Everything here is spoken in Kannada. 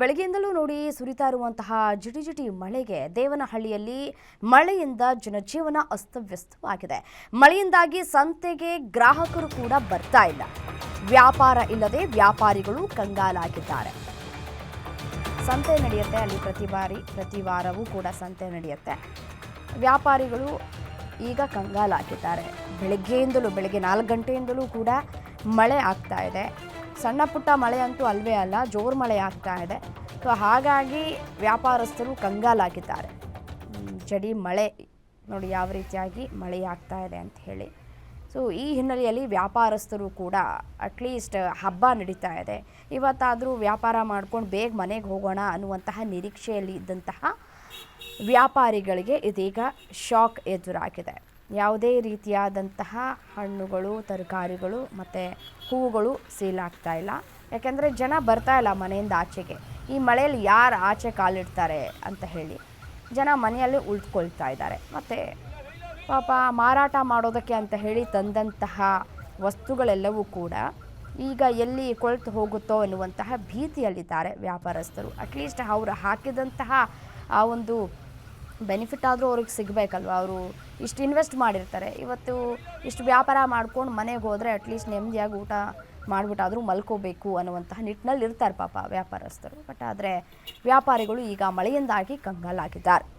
ಬೆಳಗ್ಗೆಯಿಂದಲೂ ನೋಡಿ ಸುರಿತಾ ಇರುವಂತಹ ಜಿಟಿ ಜಿಟಿ ಮಳೆಗೆ ದೇವನಹಳ್ಳಿಯಲ್ಲಿ ಮಳೆಯಿಂದ ಜನಜೀವನ ಅಸ್ತವ್ಯಸ್ತವಾಗಿದೆ. ಮಳೆಯಿಂದಾಗಿ ಸಂತೆಗೆ ಗ್ರಾಹಕರು ಕೂಡ ಬರ್ತಾ ಇಲ್ಲ. ವ್ಯಾಪಾರ ಇಲ್ಲದೆ ವ್ಯಾಪಾರಿಗಳು ಕಂಗಾಲಾಗಿದ್ದಾರೆ. ಸಂತೆ ನಡೆಯುತ್ತೆ, ಅಲ್ಲಿ ಪ್ರತಿ ಬಾರಿ, ಪ್ರತಿ ವಾರವೂ ಕೂಡ ಸಂತೆ ನಡೆಯುತ್ತೆ. ವ್ಯಾಪಾರಿಗಳು ಈಗ ಕಂಗಾಲಾಗಿದ್ದಾರೆ. ಬೆಳಗ್ಗೆಯಿಂದಲೂ, ಬೆಳಗ್ಗೆ ನಾಲ್ಕು ಗಂಟೆಯಿಂದಲೂ ಕೂಡ ಮಳೆ ಆಗ್ತಾ ಇದೆ. ಸಣ್ಣ ಪುಟ್ಟ ಮಳೆ ಅಂತೂ ಅಲ್ವೇ ಅಲ್ಲ, ಜೋರು ಮಳೆ ಆಗ್ತಾ ಇದೆ. ಸೊ ಹಾಗಾಗಿ ವ್ಯಾಪಾರಸ್ಥರು ಕಂಗಾಲಾಗಿದ್ದಾರೆ. ಜಡಿ ಮಳೆ, ನೋಡಿ ಯಾವ ರೀತಿಯಾಗಿ ಮಳೆ ಆಗ್ತಾ ಇದೆ ಅಂತ ಹೇಳಿ. ಸೊ ಈ ಹಿನ್ನೆಲೆಯಲ್ಲಿ ವ್ಯಾಪಾರಸ್ಥರು ಕೂಡ ಅಟ್ಲೀಸ್ಟ್ ಹಬ್ಬ ನಡೀತಾ ಇದೆ. ಇವತ್ತಾದರೂ ವ್ಯಾಪಾರ ಮಾಡ್ಕೊಂಡು ಬೇಗ ಮನೆಗೆ ಹೋಗೋಣ ಅನ್ನುವಂತಹ ನಿರೀಕ್ಷೆಯಲ್ಲಿ ಇದ್ದಂತಹ ವ್ಯಾಪಾರಿಗಳಿಗೆ ಇದೀಗ ಶಾಕ್ ಎದುರಾಗಿದೆ. ಯಾವುದೇ ರೀತಿಯಾದಂತಹ ಹಣ್ಣುಗಳು, ತರಕಾರಿಗಳು ಮತ್ತು ಹೂವುಗಳು ಸೇಲ್ ಆಗ್ತಾ ಇಲ್ಲ. ಯಾಕೆಂದರೆ ಜನ ಬರ್ತಾ ಇಲ್ಲ ಮನೆಯಿಂದ ಆಚೆಗೆ. ಈ ಮಳೆಯಲ್ಲಿ ಯಾರು ಆಚೆ ಕಾಲಿಡ್ತಾರೆ ಅಂತ ಹೇಳಿ ಜನ ಮನೆಯಲ್ಲೇ ಉಳಿದುಕೊಳ್ತಾ ಇದ್ದಾರೆ. ಮತ್ತು ಪಾಪ ಮಾರಾಟ ಮಾಡೋದಕ್ಕೆ ಅಂತ ಹೇಳಿ ತಂದಂತಹ ವಸ್ತುಗಳೆಲ್ಲವೂ ಕೂಡ ಈಗ ಎಲ್ಲಿ ಕೊಳ್ತು ಹೋಗುತ್ತೋ ಎನ್ನುವಂತಹ ಭೀತಿಯಲ್ಲಿದ್ದಾರೆ ವ್ಯಾಪಾರಸ್ಥರು. ಅಟ್ಲೀಸ್ಟ್ ಅವರು ಹಾಕಿದಂತಹ ಆ ಒಂದು ಬೆನಿಫಿಟ್ ಆದರೂ ಅವ್ರಿಗೆ ಸಿಗಬೇಕಲ್ವ? ಅವರು ಇಷ್ಟು ಇನ್ವೆಸ್ಟ್ ಮಾಡಿರ್ತಾರೆ. ಇವತ್ತು ಇಷ್ಟು ವ್ಯಾಪಾರ ಮಾಡ್ಕೊಂಡು ಮನೆಗೆ ಹೋದರೆ ಅಟ್ಲೀಸ್ಟ್ ನೆಮ್ಮದಿಯಾಗಿ ಊಟ ಮಾಡಿಬಿಟ್ಟಾದರೂ ಮಲ್ಕೋಬೇಕು ಅನ್ನುವಂತಹ ನಿಟ್ಟಿನಲ್ಲಿ ಇರ್ತಾರೆ ಪಾಪ ವ್ಯಾಪಾರಸ್ಥರು. ಬಟ್ ಆದರೆ ವ್ಯಾಪಾರಿಗಳು ಈಗ ಮಳೆಯಿಂದಾಗಿ ಕಂಗಾಲಾಗಿದ್ದಾರೆ.